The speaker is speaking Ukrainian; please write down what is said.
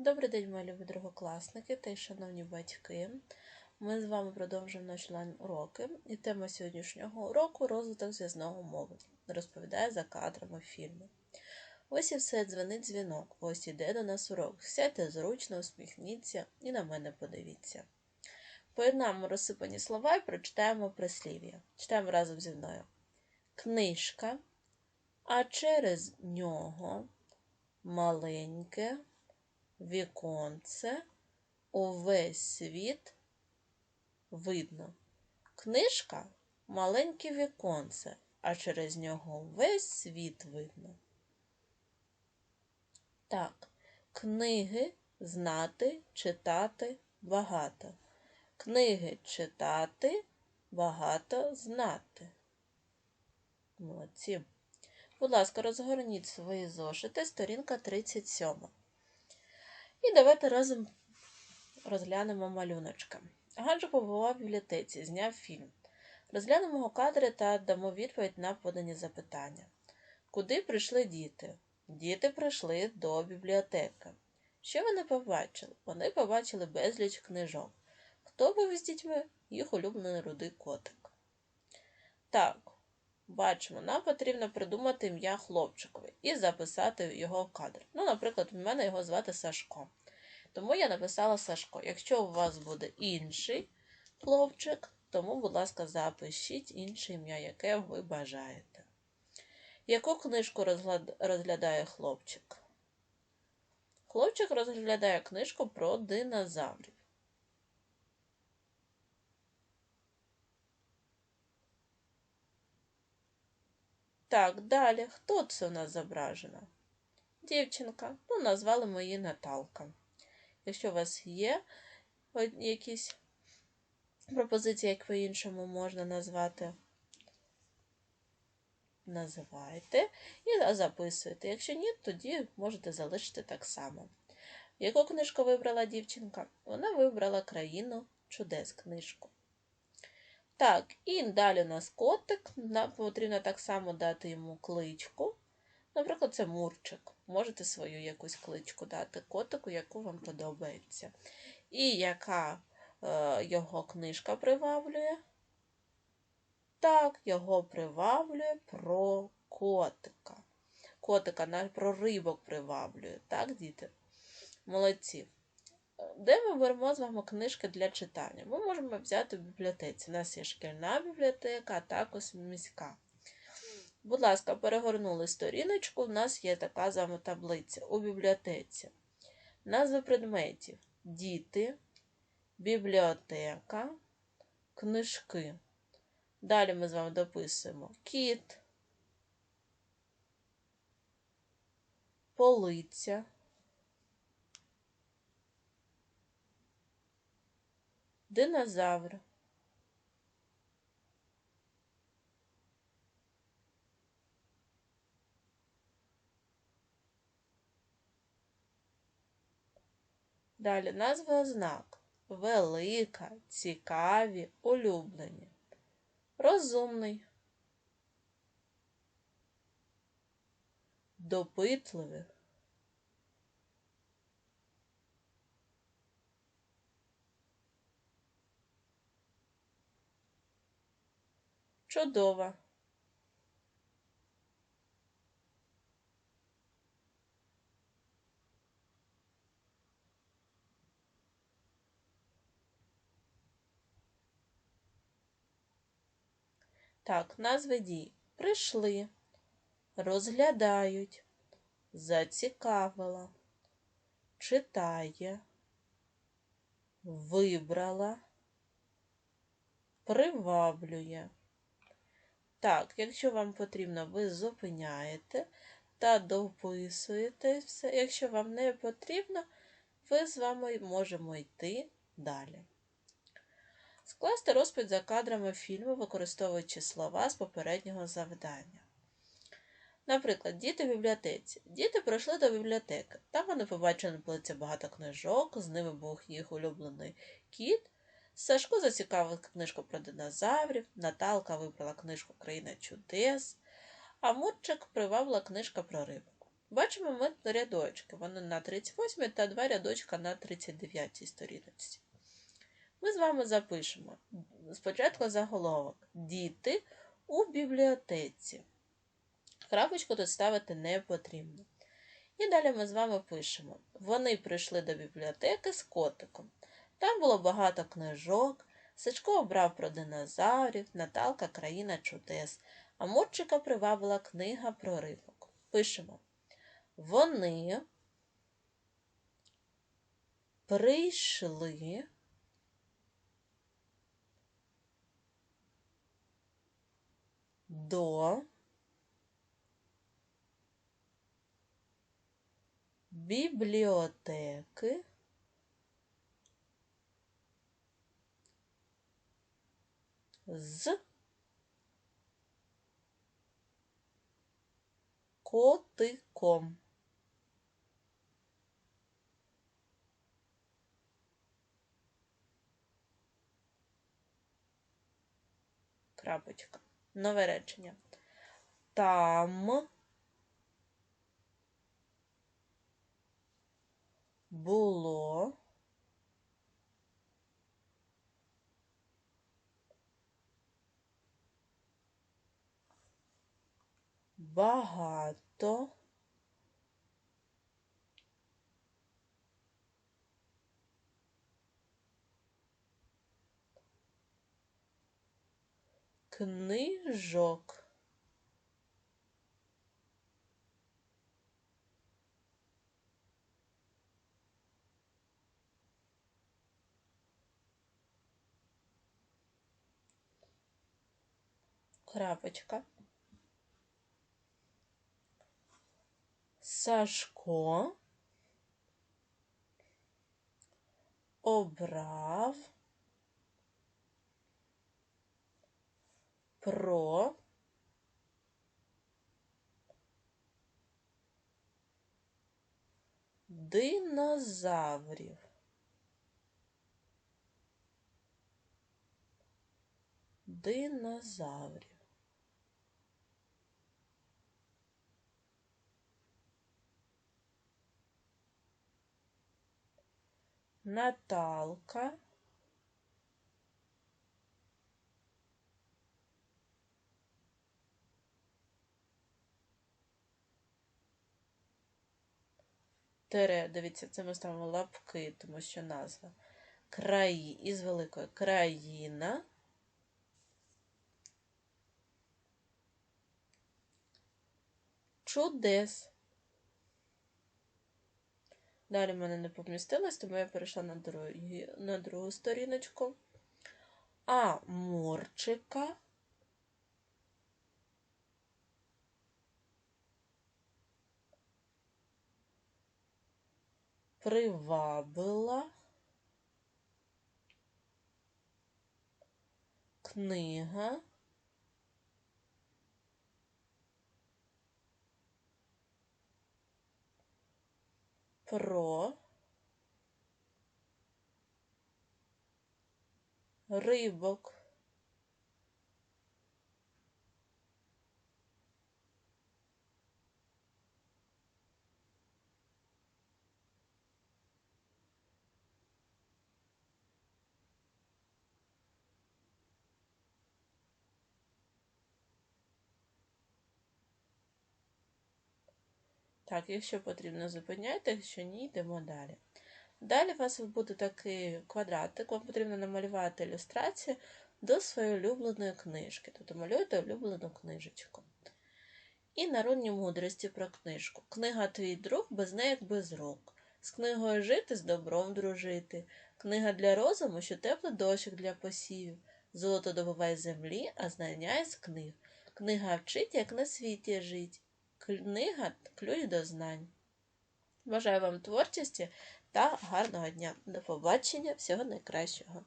Добрий день, мої любі другокласники та й шановні батьки. Ми з вами продовжуємо наші онлайн-уроки, і тема сьогоднішнього уроку розвиток зв'язного мовлення. Розповідає за кадрами фільму. Ось і все дзвонить дзвінок. Ось іде до нас урок. Сядьте зручно, усміхніться і на мене подивіться. Поєднаємо розсипані слова і прочитаємо прислів'я. Читаємо разом зі мною. Книжка, а через нього маленьке віконце увесь світ видно. Книжка маленьке віконце, а через нього весь світ видно. Так, книги знати, читати багато. Книги читати, багато знати. Молодці. Будь ласка, розгорніть свої зошити, сторінка 37. І давайте разом розглянемо малюночка. Гаджо побував в бібліотеці, зняв фільм. Розглянемо його кадри та дамо відповідь на подані запитання. Куди прийшли діти? Діти прийшли до бібліотеки. Що вони побачили? Вони побачили безліч книжок. Хто був із дітьми? Їх улюблений рудий котик. Так, бачимо, нам потрібно придумати ім'я хлопчикові і записати його в кадр. Ну, наприклад, в мене його звати Сашко. Тому я написала Сашко. Якщо у вас буде інший хлопчик, тому, будь ласка, запишіть інше ім'я, яке ви бажаєте. Яку книжку розглядає хлопчик? Хлопчик розглядає книжку про динозаврів. Так, далі. Хто це у нас зображено? Дівчинка. Ну, назвали ми її Наталка. Якщо у вас є якісь пропозиції, як по-іншому можна назвати, називайте і записуйте. Якщо ні, тоді можете залишити так само. Яку книжку вибрала дівчинка? Вона вибрала країну чудес книжку. Так, і далі у нас котик. Нам потрібно так само дати йому кличку. Наприклад, це Мурчик. Можете свою якусь кличку дати котику, яку вам подобається. І яка е, його книжка приваблює? Так, його приваблює про котика. Котика про рибок приваблює, так, діти? Молодці. Де ми беремо з вами книжки для читання? Ми можемо взяти в бібліотеці. У нас є шкільна бібліотека, а також міська. Будь ласка, перегорнули сторіночку, у нас є така з вами таблиця у бібліотеці. Назви предметів: діти, бібліотека, книжки. Далі ми з вами дописуємо кіт, полиця. Динозавр. Далі назва ознак. Велика, цікаві, улюблені. Розумний. Допитливий. Чудова. Так, назви дій. Прийшли, розглядають, зацікавила, читає, вибрала, приваблює. Так, якщо вам потрібно, ви зупиняєте та дописуєте все. Якщо вам не потрібно, ви з вами можемо йти далі. Скласти розпит за кадрами фільму, використовуючи слова з попереднього завдання. Наприклад, діти в бібліотеці. Діти прийшли до бібліотеки. Там вони побачили на полиці багато книжок, з ними був їх улюблений кіт. Сашко зацікавив книжку про динозаврів, Наталка вибрала книжку Країна чудес, а Мурчик привабила книжка про рибок. Бачимо ми рядочки. Вони на 38 та два рядочка на 39 сторіночці. Ми з вами запишемо спочатку заголовок Діти у бібліотеці. Крапочку тут ставити не потрібно. І далі ми з вами пишемо: Вони прийшли до бібліотеки з котиком. Там було багато книжок. Сачко обрав про динозаврів, Наталка країна чудес, а Мурчика привабила книга про рибок. Пишемо. Вони прийшли до бібліотеки з котиком. Крапочка. Нове речення. Там було багато книжок. Крапочка. Сашко обрав про динозаврів. Динозаврів. Наталка Тере, дивіться, це ми ставимо лапки, тому що назва. Краї із великої країна. Чудес. Далі в мене не помістилось, тому я перейшла на, другі, на другу сторіночку. А морчика. Привабила книга про рибок. Так, якщо потрібно, зупиняйте, якщо ні, йдемо далі. Далі у вас буде такий квадратик, вам потрібно намалювати ілюстрацію до своєї улюбленої книжки. Тобто малюєте улюблену книжечку. І народні мудрості про книжку. Книга твій друг, без неї як без рук. З книгою жити, з добром дружити. Книга для розуму, що теплий дощик для посівів. Золото добувай землі, а знання із книг. Книга вчить, як на світі жить. Книга ключ до знань. Бажаю вам творчості та гарного дня. До побачення, всього найкращого!